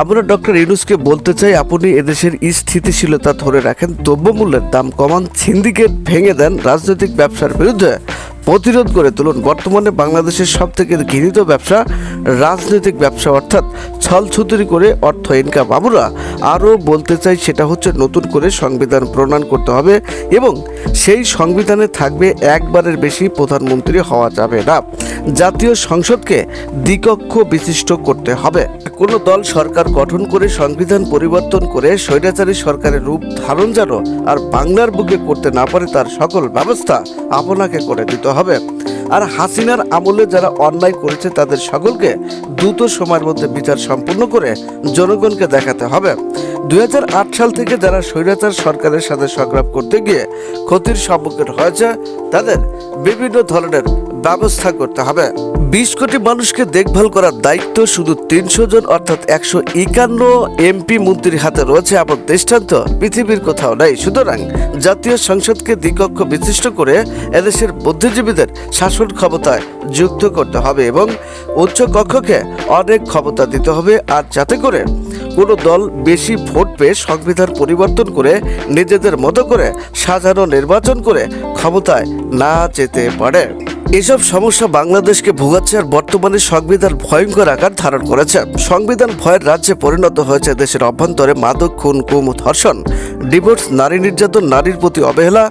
আমরা ডক্টর ইউনুসকে বলতে চাই, আপনি এদেশের স্থিতিশীলতা ধরে রাখেন, দ্রব্যমূল্যের দাম কমান, সিন্ডিকেট ভেঙে দেন, রাজনৈতিক ব্যবসার বিরুদ্ধে প্রতিরোধ করে তুলুন। বর্তমানে বাংলাদেশের সব থেকে ঘৃণিত ব্যবসা রাজনৈতিক ব্যবসা, অর্থাৎ ছলছুতুরি করে অর্থ ইনকাম আমরা আরও বলতে চাই, সেটা হচ্ছে নতুন করে সংবিধান প্রণয়ন করতে হবে এবং সেই সংবিধানে থাকবে একবারের বেশি প্রধানমন্ত্রী হওয়া যাবে না। জাতীয় সংসদকে দ্বিকক্ষ বিশিষ্ট করতে হবে। কোনো দল সরকার গঠন করে সংবিধান পরিবর্তন করে স্বৈরাচারী সরকারের রূপ ধারণ যেন আর বাংলার বুকে করতে না পারে তার সকল ব্যবস্থা আপনাকে করে দিতে হবে। আর হাসিনার আমলে যারা অন্যায় করেছে তাদের সকলকে দ্রুত সময়ের মধ্যে বিচার সম্পূর্ণ করে জনগণকে দেখাতে হবে। দুই হাজার আট সাল থেকে যারা স্বৈরাচার সরকারের সাথে সংগ্রাম করতে গিয়ে ক্ষতির সম্মুখীন হয়েছে, তাদের বিভিন্ন ধরনের ব্যবস্থা করতে হবে। বিশ কোটি মানুষকে দেখভাল করার দায়িত্ব শুধু তিনশো জন, অর্থাৎ একশো একান্ন এমপি মন্ত্রীর হাতে রয়েছে এমন দৃষ্টান্ত। পৃথিবীর কোথাও নেই। সুতরাং জাতীয় সংসদকে দ্বিকক্ষ বিশিষ্ট করে এদেশের বুদ্ধিজীবীদের শাসন ক্ষমতায় যুক্ত করতে হবে এবং উচ্চ কক্ষকে অনেক ক্ষমতা দিতে হবে। আর যাতে করে কোনো দল বেশি ভোট পেয়ে সংবিধান পরিবর্তন করে নিজেদের মতো করে সাজানো নির্বাচন করে ক্ষমতায় না যেতে পারে। এসব সমস্যা বাংলাদেশকে ভোগাচ্ছে আর বর্তমানে সংবিধান ভয়ঙ্কর আকার ধারণ করেছে। সংবিধান ভয়ের রাজ্যে পরিণত হয়েছে দেশের অভ্যন্তরে মাদক, খুন, কুম, ধর্ষণ, ডিভোর্স, নারী নির্যাতন, নারীর প্রতি অবহেলা,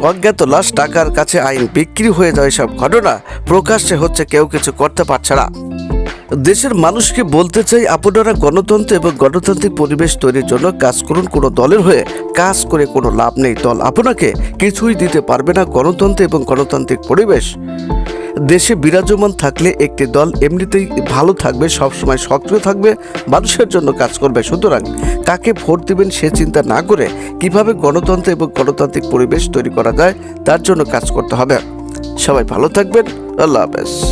অজ্ঞাত লাশ, টাকার কাছে আইন বিক্রি হয়ে যাওয়া সব ঘটনা। প্রকাশ্যে হচ্ছে কেউ কিছু করতে পারছে না। দেশের মানুষকে বলতে চাই, আপনারা গণতন্ত্র এবং গণতান্ত্রিক পরিবেশ তৈরির জন্য কাজ করুন, কোনো দলের হয়ে কাজ করে কোনো লাভ নেই। দল আপনাকে কিছুই দিতে পারবে না, গণতন্ত্র এবং গণতান্ত্রিক পরিবেশ। দেশে বিরাজমান থাকলে একটি দল এমনিতেই ভালো থাকবে, সবসময় সক্রিয় থাকবে, মানুষের জন্য কাজ করবে। সুতরাং কাকে ভোট দিবেন সে চিন্তা না করে কীভাবে গণতন্ত্র এবং গণতান্ত্রিক পরিবেশ তৈরি করা যায়, তার জন্য কাজ করতে হবে। সবাই ভালো থাকবেন, আল্লাহ হাফেজ।